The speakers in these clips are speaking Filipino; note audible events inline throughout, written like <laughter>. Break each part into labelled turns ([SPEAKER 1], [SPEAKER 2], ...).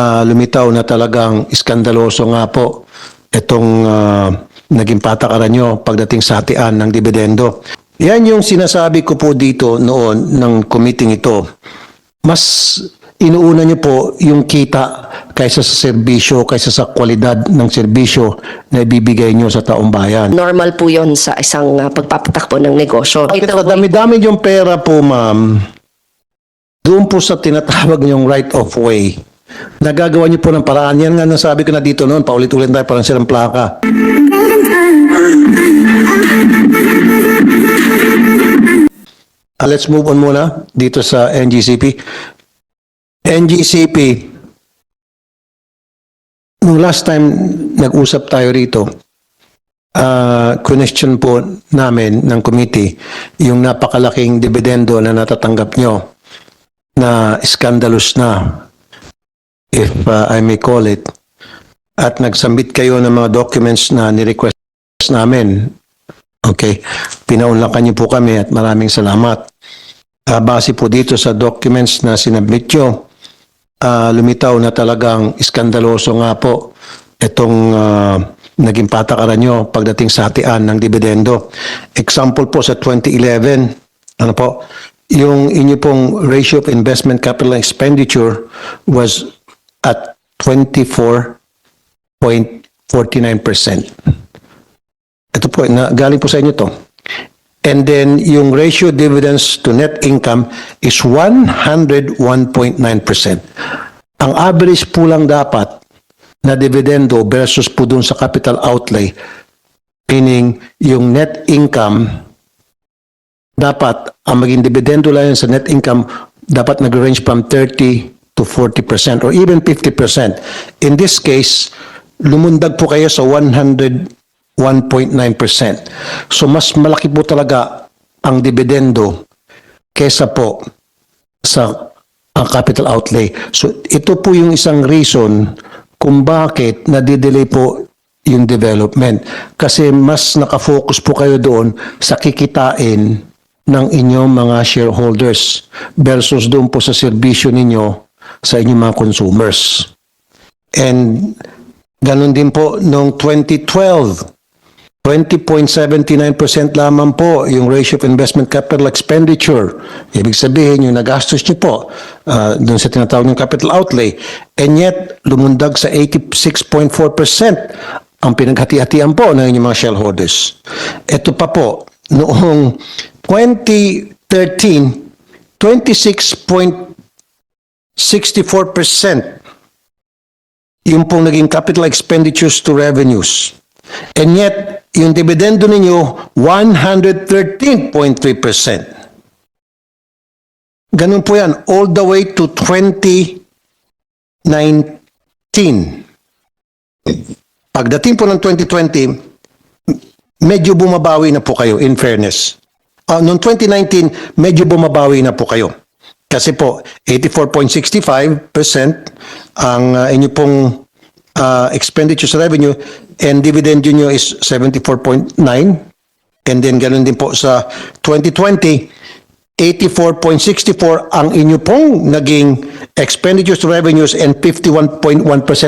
[SPEAKER 1] ah, lumitaw na talagang iskandaloso nga po itong ah, naging patakaran nyo pagdating sa hatian ng dividendo. Yan yung sinasabi ko po dito noon ng committee ito. Mas inuuna nyo po yung kita kaysa sa serbisyo, kaysa sa kwalidad ng serbisyo na ibibigay nyo sa taong bayan.
[SPEAKER 2] Normal po yon sa isang uh, pagpapatakbo ng negosyo.
[SPEAKER 1] Bakit sa dami-dami yung pera po, ma'am, doon po sa tinatawag niyong right of way, nagagawa niyo po ng paraan. Yan nga nasabi ko na dito noon, paulit-ulit tayo parang silang plaka. Ah, let's move on muna dito sa NGCP. NGCP, nung last time nag-usap tayo rito, uh, question po namin ng committee yung napakalaking dividendo na natatanggap nyo na scandalous na if uh, I may call it at nagsambit kayo ng mga documents na ni-request namin. Okay? Pinaunlakan niyo po kami at maraming salamat. Ah, base po dito sa documents na sinabmit nyo ah, lumitaw na talagang iskandaloso nga po itong ah, naging patakaran nyo pagdating sa hatian ng dividendo. Example po sa 2011, ano po, yung inyo pong ratio of investment capital expenditure was at 24.49%. Ito po, na, galing po sa inyo to. And then yung ratio dividends to net income is 101.9%. Ang average po lang dapat na dividendo versus po dun sa capital outlay, meaning yung net income, dapat ang maging dividendo lang sa net income, dapat nag-range from 30 to 40% or even 50%. In this case, lumundag po kayo sa 100 1.9%. So mas malaki po talaga ang dividendo kesa po sa ang capital outlay. So ito po yung isang reason kung bakit nadidelay po yung development. Kasi mas nakafocus po kayo doon sa kikitain ng inyong mga shareholders versus doon po sa serbisyo ninyo sa inyong mga consumers. And ganun din po noong 2012, 20.79% lamang po yung ratio of investment capital expenditure. Ibig sabihin, yung nagastos nyo po uh, dun sa tinatawag ng capital outlay. And yet, lumundag sa 86.4% ang pinaghati-hatian po ng inyong mga shareholders. Ito pa po, noong 2013, 26.64% yung pong naging capital expenditures to revenues. And yet, yung dividendo ninyo, 113.3%. Ganun po yan, all the way to 2019. Pagdating po ng 2020, medyo bumabawi na po kayo, in fairness. Ah, noong 2019, medyo bumabawi na po kayo. Kasi po, 84.65% ang uh, inyo pong uh, expenditures revenue and dividend nyo is 74.9 and then ganun din po sa 2020 84.64 ang inyo pong naging expenditures revenues and 51.1%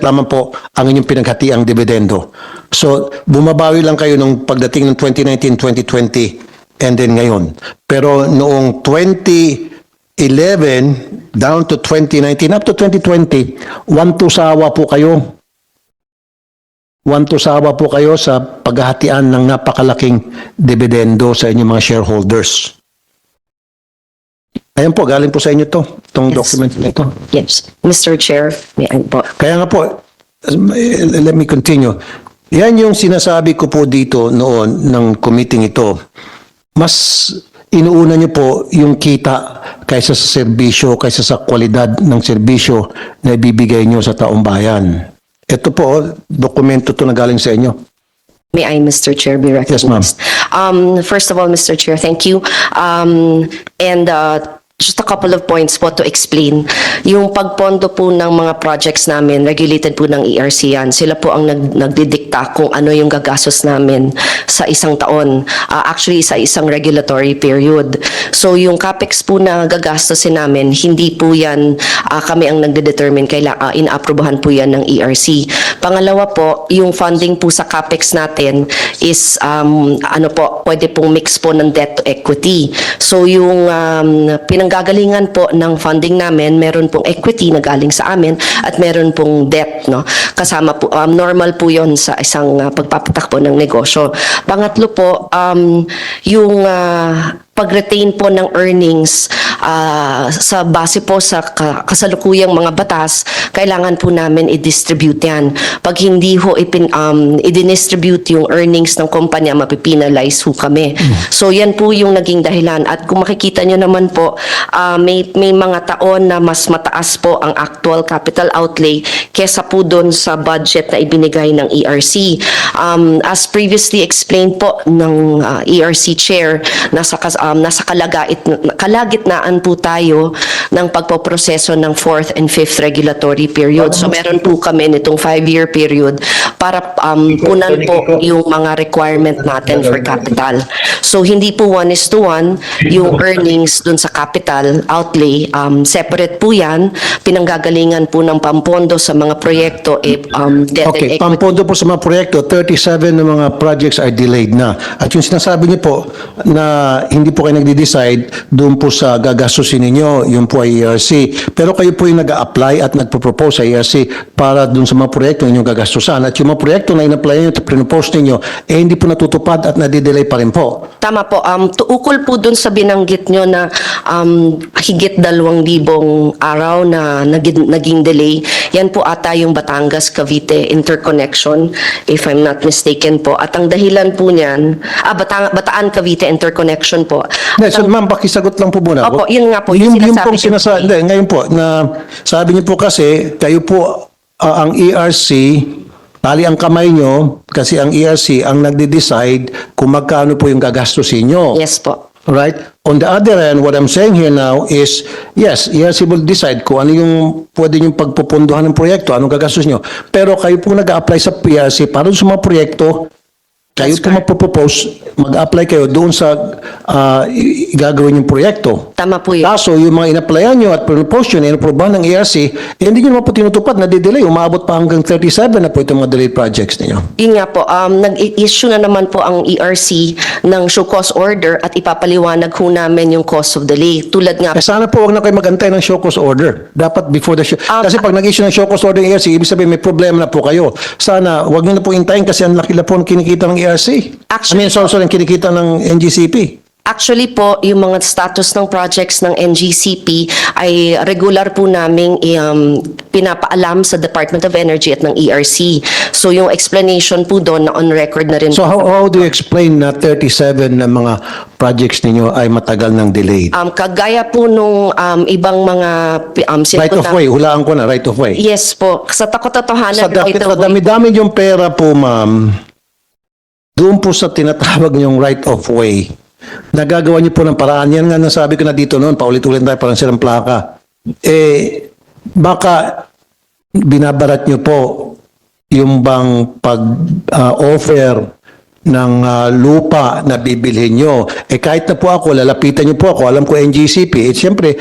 [SPEAKER 1] lamang po ang inyong pinaghatiang dividendo. So, bumabawi lang kayo nung pagdating ng 2019, 2020, and then ngayon. Pero noong 2011 down to 2019, up to 2020, one to sawa po kayo wantusawa po kayo sa paghahatian ng napakalaking dividendo sa inyong mga shareholders. Ayan po, galing po sa inyo to, itong
[SPEAKER 2] Yes.
[SPEAKER 1] document na ito.
[SPEAKER 2] Yes. Mr. Chair, may I po.
[SPEAKER 1] Kaya nga po, let me continue. Yan yung sinasabi ko po dito noon ng committee ito. Mas inuuna nyo po yung kita kaysa sa serbisyo, kaysa sa kwalidad ng serbisyo na ibibigay nyo sa taong bayan. Ito po, dokumento to na galing sa inyo.
[SPEAKER 2] May I, Mr. Chair, be recognized?
[SPEAKER 1] Yes, ma'am.
[SPEAKER 2] Um, first of all, Mr. Chair, thank you. Um, and, uh, just a couple of points po to explain. Yung pagpondo po ng mga projects namin, regulated po ng ERC yan. Sila po ang nag, nagdidikta kung ano yung gagastos namin sa isang taon. Ah, actually, sa isang regulatory period. So yung capex po na gagastosin namin, hindi po yan ah, kami ang nagde-determine. Kaila, ah, inaaprubahan po yan ng ERC. Pangalawa po, yung funding po sa capex natin is um, ano po, pwede pong mix po ng debt to equity. So yung um, pinanggagalingan po ng funding namin, meron pong equity na galing sa amin at meron pong debt, no? Kasama po, um, normal po yon sa isang uh, pagpapatakbo ng negosyo. Pangatlo po, um, yung uh, pag-retain po ng earnings ah, sa base po sa ka- kasalukuyang mga batas, kailangan po namin i-distribute yan. Pag hindi ho ipin, um, i-distribute yung earnings ng kumpanya, mapipinalize ho kami. So yan po yung naging dahilan. At kung makikita nyo naman po, ah, may, may mga taon na mas mataas po ang actual capital outlay kesa po doon sa budget na ibinigay ng ERC. Um, as previously explained po ng ah, ERC chair, nasa, um, nasa kalagait, kalagitnaan po tayo ng pagpoproseso ng fourth and fifth regulatory period. So meron po kami nitong five-year period para um, punan po yung mga requirement natin for capital. So hindi po one is to one yung earnings dun sa capital outlay. Um, separate po yan. Pinanggagalingan po ng pampondo sa mga proyekto eh, um, debt and
[SPEAKER 1] Okay,
[SPEAKER 2] equity.
[SPEAKER 1] pampondo po sa mga proyekto, 37 ng mga projects are delayed na. At yung sinasabi niyo po na hindi po kayo nagde-decide doon po sa gagastusin ninyo, yun po ay ERC. Pero kayo po yung nag-a-apply at nagpo-propose sa ERC para doon sa mga proyekto ninyong gagastusan. At yung mga proyekto na in-apply niyo at pinopose ninyo, eh hindi po natutupad at nadidelay pa rin po.
[SPEAKER 2] Tama po. Um, tuukol po dun sa binanggit nyo na um, higit dalawang libong araw na naging, naging delay. Yan po ata yung Batangas-Cavite interconnection, if I'm not mistaken po. At ang dahilan po niyan, ah, Batang, Bataan-Cavite interconnection po.
[SPEAKER 1] Hindi, so ma'am, pakisagot lang po muna.
[SPEAKER 2] Opo, yun nga po,
[SPEAKER 1] Yung,
[SPEAKER 2] yung
[SPEAKER 1] yung pong
[SPEAKER 2] ko.
[SPEAKER 1] sinasa, hindi, ngayon po, na sabi niyo po kasi, kayo po, ah, ang ERC, tali ang kamay nyo, kasi ang ERC ang nagde-decide kung magkano po yung gagastusin nyo.
[SPEAKER 2] Yes po.
[SPEAKER 1] Right? On the other hand, what I'm saying here now is, yes, ERC will decide kung ano yung pwede yung pagpupunduhan ng proyekto, anong gagastos nyo. Pero kayo po nag-a-apply sa PRC para sa mga proyekto, kayo po magpo-propose, mag-apply kayo doon sa ah, i- i- gagawin yung proyekto.
[SPEAKER 2] Tama po yun.
[SPEAKER 1] Kaso, yung mga in-applyan nyo at propose nyo, in-aprobahan ng ERC, eh, hindi nyo naman po tinutupad, na-delay. Umabot pa hanggang 37 na po itong mga delayed projects ninyo.
[SPEAKER 2] Yun nga po, um, nag-issue na naman po ang ERC ng show cause order at ipapaliwanag ho namin yung cause of delay. Tulad nga
[SPEAKER 1] Eh, sana po wag na kayo magantay ng show cause order. Dapat before the show.
[SPEAKER 2] Um,
[SPEAKER 1] kasi pag nag-issue ng show cause order ng ERC, ibig sabihin may problema na po kayo. Sana wag niyo na po intayin kasi ang laki na po ang kinikita ng ERC. I mean, sorry, sorry, ang kinikita ng NGCP.
[SPEAKER 2] Actually po, yung mga status ng projects ng NGCP ay regular po naming um, pinapaalam sa Department of Energy at ng ERC. So yung explanation po doon na on record na rin.
[SPEAKER 1] So how, how do you explain na 37 na mga projects ninyo ay matagal ng delayed?
[SPEAKER 2] um, kagaya po nung um, ibang mga um,
[SPEAKER 1] Right of way, hulaan ko na, right of way.
[SPEAKER 2] Yes po. Sa takot-totohanan
[SPEAKER 1] Sa,
[SPEAKER 2] right of way.
[SPEAKER 1] dami-dami yung pera po, ma'am, doon po sa tinatawag niyong right of way, nagagawa niyo po ng paraan. Yan nga nasabi ko na dito noon, paulit-ulit tayo parang silang plaka. Eh, baka binabarat niyo po yung bang pag-offer ng ah, lupa na bibilhin nyo. Eh kahit na po ako, lalapitan nyo po ako, alam ko NGCP, eh siyempre,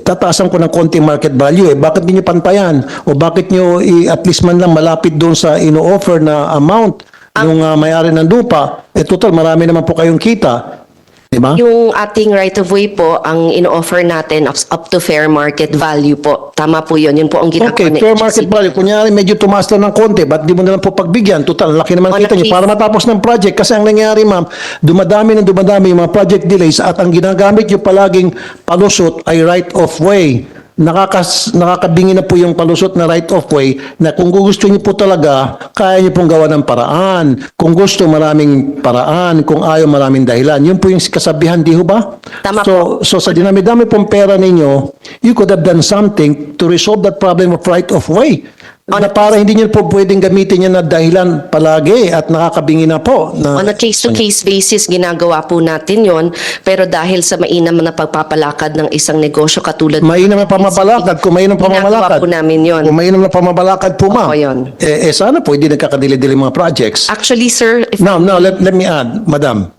[SPEAKER 1] tataasan ko ng konting market value. Eh bakit niyo pantayan? O bakit nyo i- at least man lang malapit doon sa ino-offer na amount yung ah, may-ari ng lupa? Eh total, marami naman po kayong kita. Di ba?
[SPEAKER 2] Yung ating right of way po, ang ino-offer natin up up to fair market value po. Tama po yun. Yun po ang ginagawa
[SPEAKER 1] Okay,
[SPEAKER 2] ng
[SPEAKER 1] fair market value. Kunyari, medyo tumaas lang ng konti, ba't di mo na lang po pagbigyan? Total, laki naman
[SPEAKER 2] On
[SPEAKER 1] kita nyo. Para matapos ng project. Kasi ang nangyari, ma'am, dumadami ng dumadami yung mga project delays at ang ginagamit nyo palaging palusot ay right of way. Nakakas, nakakabingi na po yung palusot na right of way na kung gusto nyo po talaga, kaya nyo pong gawa ng paraan. Kung gusto, maraming paraan. Kung ayaw, maraming dahilan. Yun po yung kasabihan, di ho ba?
[SPEAKER 2] Tama
[SPEAKER 1] so, so sa dinami-dami pong pera ninyo, you could have done something to resolve that problem of right of way. Na para hindi niyo po pwedeng gamitin yan na dahilan palagi at nakakabingi na po. Na,
[SPEAKER 2] On a case-to-case basis, ginagawa po natin yon Pero dahil sa mainam na pagpapalakad ng isang negosyo katulad
[SPEAKER 1] mainam na pamabalakad. Kung mainam
[SPEAKER 2] Ginagawa
[SPEAKER 1] pamabalakad.
[SPEAKER 2] po namin yun.
[SPEAKER 1] Kung mainam na pamabalakad po, ma'am.
[SPEAKER 2] Yun.
[SPEAKER 1] Eh, eh, sana po hindi nagkakadili-dili mga projects.
[SPEAKER 2] Actually, sir, if
[SPEAKER 1] Now, now, let, let me add, madam.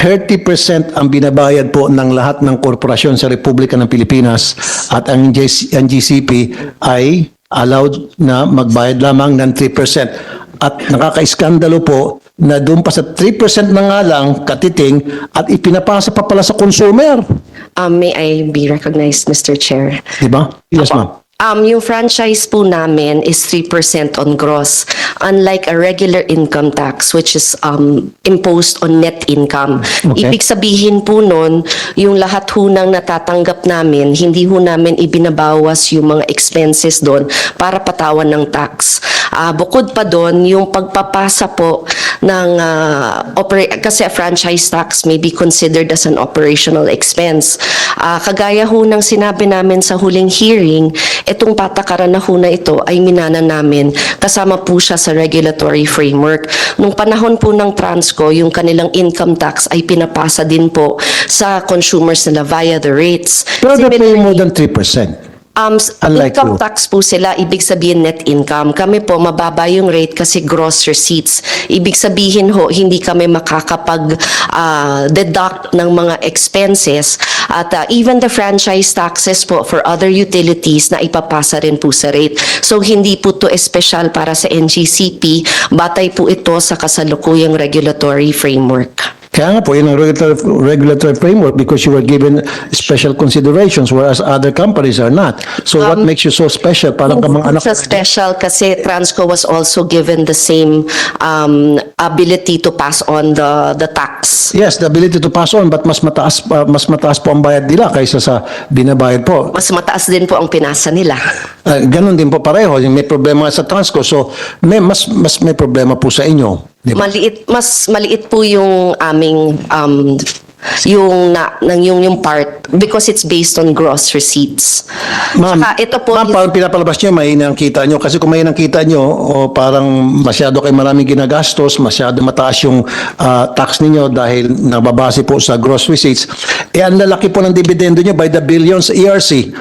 [SPEAKER 1] 30% ang binabayad po ng lahat ng korporasyon sa Republika ng Pilipinas at ang, JC ang GCP ay allowed na magbayad lamang ng 3%. At nakaka-iskandalo po na doon pa sa 3% na nga lang katiting at ipinapasa pa pala sa consumer.
[SPEAKER 2] um, may I be recognized, Mr. Chair?
[SPEAKER 1] Di ba? Yes, ma'am.
[SPEAKER 2] Um, yung franchise po namin is 3% on gross. Unlike a regular income tax, which is um, imposed on net income.
[SPEAKER 1] Okay.
[SPEAKER 2] Ibig sabihin po nun, yung lahat ho ng natatanggap namin, hindi ho namin ibinabawas yung mga expenses doon para patawan ng tax. Ah, bukod pa doon, yung pagpapasa po ng, ah, opera- kasi a franchise tax may be considered as an operational expense. Ah, kagaya ho ng sinabi namin sa huling hearing, itong patakaran na ho na ito ay minana namin kasama po siya sa regulatory framework. Nung panahon po ng Transco, yung kanilang income tax ay pinapasa din po sa consumers nila via the rates.
[SPEAKER 1] Pero they pay
[SPEAKER 2] Similarly-
[SPEAKER 1] more than 3%.
[SPEAKER 2] Um,
[SPEAKER 1] Unlike
[SPEAKER 2] income
[SPEAKER 1] you.
[SPEAKER 2] tax po sila, ibig sabihin net income. Kami po, mababa yung rate kasi gross receipts. Ibig sabihin ho, hindi kami makakapag ah, deduct ng mga expenses. At ah, even the franchise taxes po for other utilities na ipapasa rin po sa rate. So hindi po to espesyal para sa NGCP. Batay po ito sa kasalukuyang regulatory framework.
[SPEAKER 1] Kaya nga po, yun ang regulatory, regulatory framework because you were given special considerations whereas other companies are not. So what makes you so special? Parang ka mga anak.
[SPEAKER 2] Sa special kasi Transco was also given the same um, ability to pass on the the tax.
[SPEAKER 1] Yes, the ability to pass on but mas mataas pa- mas mataas po ang bayad nila kaysa sa binabayad po.
[SPEAKER 2] Mas mataas din po ang pinasa nila. <laughs>
[SPEAKER 1] Uh, ganun din po pareho. Yung May problema sa Transco. So may mas mas may problema po sa inyo. Di ba?
[SPEAKER 2] Maliit mas maliit po yung aming um, yung na ng yung yung part because it's based on gross receipts.
[SPEAKER 1] Ma'am,
[SPEAKER 2] Saka ito po
[SPEAKER 1] ma'am, parang pinapalabas nyo, may ang kita nyo. Kasi kung may ang kita nyo, o parang masyado kayo maraming ginagastos, masyado mataas yung ah, tax ninyo dahil nababase po sa gross receipts, eh ang lalaki po ng dividendo nyo by the billions ERC.